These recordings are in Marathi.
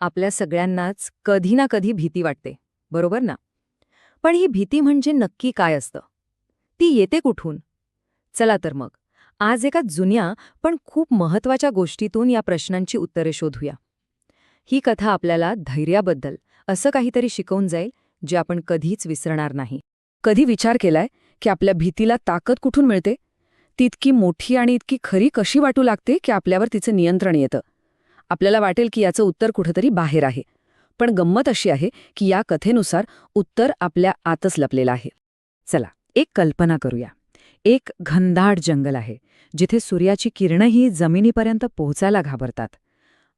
आपल्या सगळ्यांनाच कधी ना कधी भीती वाटते बरोबर ना? पण ही भीती म्हणजे नक्की काय असतं? ती येते कुठून? चला तर मग आज एका जुन्या पण खूप महत्त्वाच्या गोष्टीतून या प्रश्नांची उत्तरे शोधूया. ही कथा आपल्याला धैर्याबद्दल असं काहीतरी शिकवून जाईल जे आपण कधीच विसरणार नाही. कधी विचार केलाय की आपल्या भीतीला ताकद कुठून मिळते? ती इतकी मोठी आणि इतकी खरी कशी वाटू लागते की आपल्यावर तिचं नियंत्रण येतं? आपल्याला वाटेल की याचं उत्तर कुठंतरी बाहेर आहे. पण गंमत अशी आहे की या कथेनुसार उत्तर आपल्या आतच लपलेलं आहे. चला एक कल्पना करूया. एक घनदाट जंगल आहे जिथे सूर्याची किरणंही जमिनीपर्यंत पोहोचायला घाबरतात.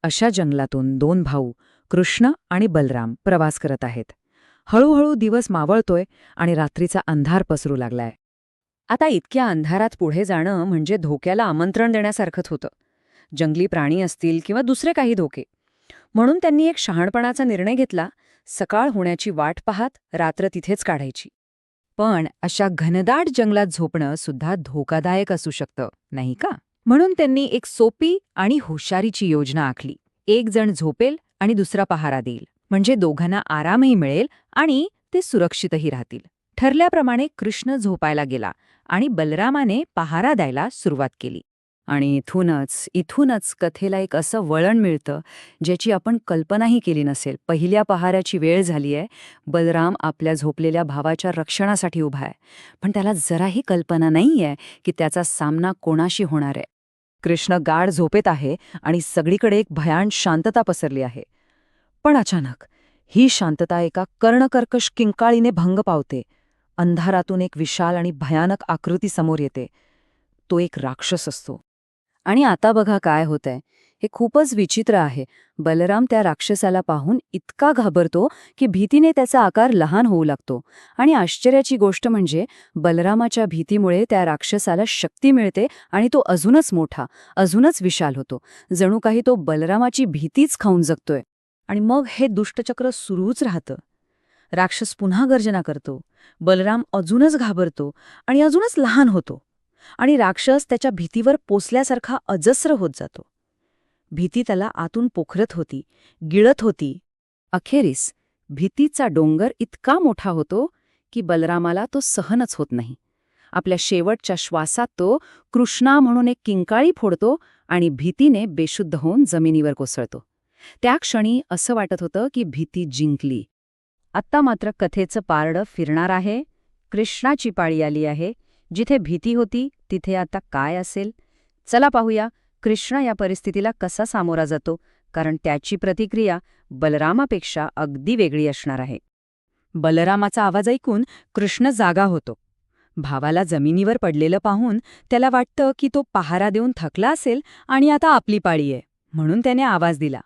अशा जंगलातून दोन भाऊ कृष्ण आणि बलराम प्रवास करत आहेत. हळूहळू दिवस मावळतोय आणि रात्रीचा अंधार पसरू लागलाय. आता इतक्या अंधारात पुढे जाणं म्हणजे धोक्याला आमंत्रण देण्यासारखंच होतं. जंगली प्राणी असतील किंवा दुसरे काही धोके. म्हणून त्यांनी एक शहाणपणाचा निर्णय घेतला सकाळ होण्याची वाट पाहत रात्र तिथेच काढायची. पण अशा घनदाट जंगलात झोपणं सुद्धा धोकादायक असू शकतं नाही का? म्हणून त्यांनी एक सोपी आणि हुशारीची योजना आखली. एक जण झोपेल आणि दुसरा पहारा देईल. म्हणजे दोघांना आरामही मिळेल आणि ते सुरक्षितही राहतील. ठरल्याप्रमाणे कृष्ण झोपायला गेला आणि बलरामाने पहारा द्यायला सुरुवात केली. आणि इथूनच इथूनच कथेला एक असं वळण मिळतं ज्याची आपण कल्पनाही केली नसेल. पहिल्या पहाऱ्याची वेळ झाली आहे. बलराम आपल्या झोपलेल्या भावाच्या रक्षणासाठी उभा आहे. पण त्याला जराही कल्पना नाहीये की त्याचा सामना कोणाशी होणार आहे. कृष्ण गाढ झोपेत आहे आणि सगळीकडे एक भयान शांतता पसरली आहे. पण अचानक ही शांतता एका कर्णकर्कश किंकाळीने भंग पावते. अंधारातून एक विशाल आणि भयानक आकृती समोर येते. तो एक राक्षस असतो. आणि आता बघा काय होतंय. हे खूपच विचित्र आहे. बलराम त्या राक्षसाला पाहून इतका घाबरतो की भीतीने त्याचा आकार लहान होऊ लागतो. आणि आश्चर्याची गोष्ट म्हणजे बलरामाच्या भीतीमुळे त्या राक्षसाला शक्ती मिळते आणि तो अजूनच मोठा अजूनच विशाल होतो. जणू काही तो बलरामाची भीतीच खाऊन जगतोय. आणि मग हे दुष्टचक्र सुरूच राहतं. राक्षस पुन्हा गर्जना करतो. बलराम अजूनच घाबरतो आणि अजूनच लहान होतो. आणि राक्षस त्याच्या भीतीवर पोचल्यासारखा अजस्र होत जातो. भीती त्याला आतून पोखरत होती गिळत होती. अखेरीस भीतीचा डोंगर इतका मोठा होतो की बलरामाला तो सहनच होत नाही. आपल्या शेवटच्या श्वासात तो कृष्णा म्हणून एक किंकाळी फोडतो आणि भीतीने बेशुद्ध होऊन जमिनीवर कोसळतो. त्या क्षणी असं वाटत होतं की भीती जिंकली. आत्ता मात्र कथेचं पारडं फिरणार आहे. कृष्णाची पाळी आली आहे. जिथे भीती होती तिथे आता काय असेल? चला पाहूया कृष्णा या परिस्थितीला कसा सामोरा जातो? कारण त्याची प्रतिक्रिया बलरामापेक्षा अगदी वेगळी असणार आहे. बलरामाचा आवाज ऐकून कृष्ण जागा होतो. भावाला जमिनीवर पडलेलं पाहून त्याला वाटतं की तो पहारा देऊन थकला असेल आणि आता आपली पाळी आहे म्हणून त्याने आवाज दिला.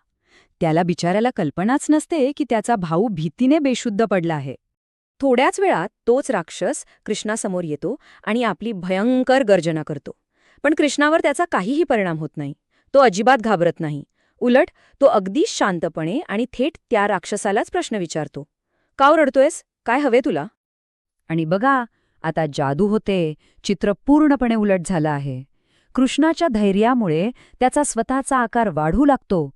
त्याला बिचाऱ्याला कल्पनाच नसते की त्याचा भाऊ भीतीने बेशुद्ध पडला आहे. थोड्याच वेळात तोच राक्षस कृष्णासमोर येतो आणि आपली भयंकर गर्जना करतो. पण कृष्णावर त्याचा काहीही परिणाम होत नाही. तो अजिबात घाबरत नाही. उलट तो अगदी शांतपणे आणि थेट त्या राक्षसालाच प्रश्न विचारतो. का ओरडतोयस? काय हवे तुला? आणि बघा आता जादू होते चित्र पूर्णपणे उलट झालं आहे. कृष्णाच्या धैर्यामुळे त्याचा स्वतःचा आकार वाढू लागतो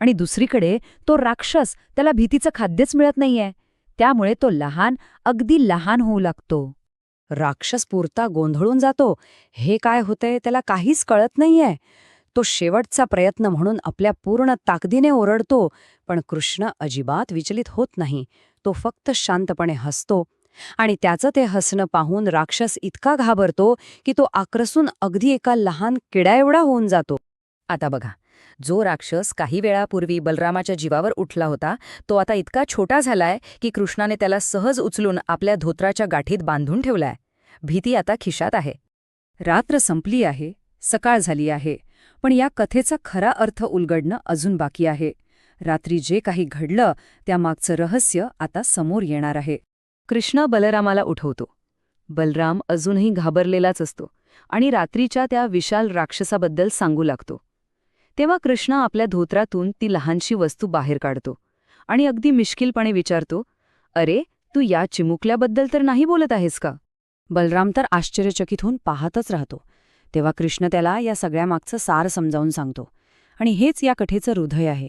आणि दुसरीकडे तो राक्षस त्याला भीतीचं खाद्यच मिळत नाहीये. त्यामुळे तो लहान अगदी लहान होऊ लागतो. राक्षस पुरता गोंधळून जातो. हे काय होतंय त्याला काहीच कळत नाहीये. तो शेवटचा प्रयत्न म्हणून आपल्या पूर्ण ताकदीने ओरडतो पण कृष्ण अजिबात विचलित होत नाही. तो फक्त शांतपणे हसतो आणि त्याचं ते हसणं पाहून राक्षस इतका घाबरतो की तो आक्रसून अगदी एका लहान किड्याएवढा होऊन जातो. आता बघा. जो राक्षस काही वेळापूर्वी बलरामाच्या जीवावर उठला होता तो आता इतका छोटा झालाय की कृष्णाने त्याला सहज उचलून आपल्या धोत्राच्या गाठीत बांधून ठेवलाय. भीती आता खिशात आहे. रात्र संपली आहे सकाळ झाली आहे पण या कथेचा खरा अर्थ उलगडणं अजून बाकी आहे. रात्री जे काही घडलं त्यामागचं रहस्य आता समोर येणार आहे. कृष्ण बलरामाला उठवतो. बलराम अजूनही घाबरलेलाच असतो आणि रात्रीच्या त्या विशाल राक्षसाबद्दल सांगू लागतो. तेव्हा कृष्ण आपल्या धोत्रातून ती लहानशी वस्तू बाहेर काढतो आणि अगदी मिश्किलपणे विचारतो अरे तू या चिमुकल्याबद्दल तर नाही बोलत आहेस का? बलराम तर आश्चर्यचकित होऊन पाहतच राहतो. तेव्हा कृष्ण त्याला या सगळ्यामागचं सार समजावून सांगतो. आणि हेच या कथेचं हृदय आहे.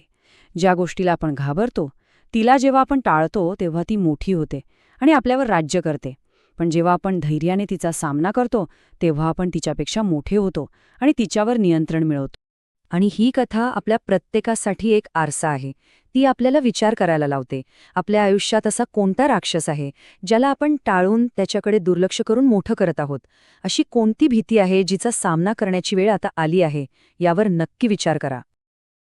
ज्या गोष्टीला आपण घाबरतो तिला जेव्हा आपण टाळतो तेव्हा ती मोठी होते आणि आपल्यावर राज्य करते. पण जेव्हा आपण धैर्याने तिचा सामना करतो तेव्हा आपण तिच्यापेक्षा मोठे होतो आणि तिच्यावर नियंत्रण मिळवतो. आणि ही कथा आपल्या प्रत्येकासाठी एक आरसा आहे. ती आपल्याला विचार करायला लावते. आपल्या आयुष्यात असा कोणता राक्षस आहे ज्याला आपण टाळून त्याच्याकडे दुर्लक्ष करून मोठं करत आहोत? अशी कोणती भीती आहे जिचा सामना करण्याची वेळ आता आली आहे? यावर नक्की विचार करा.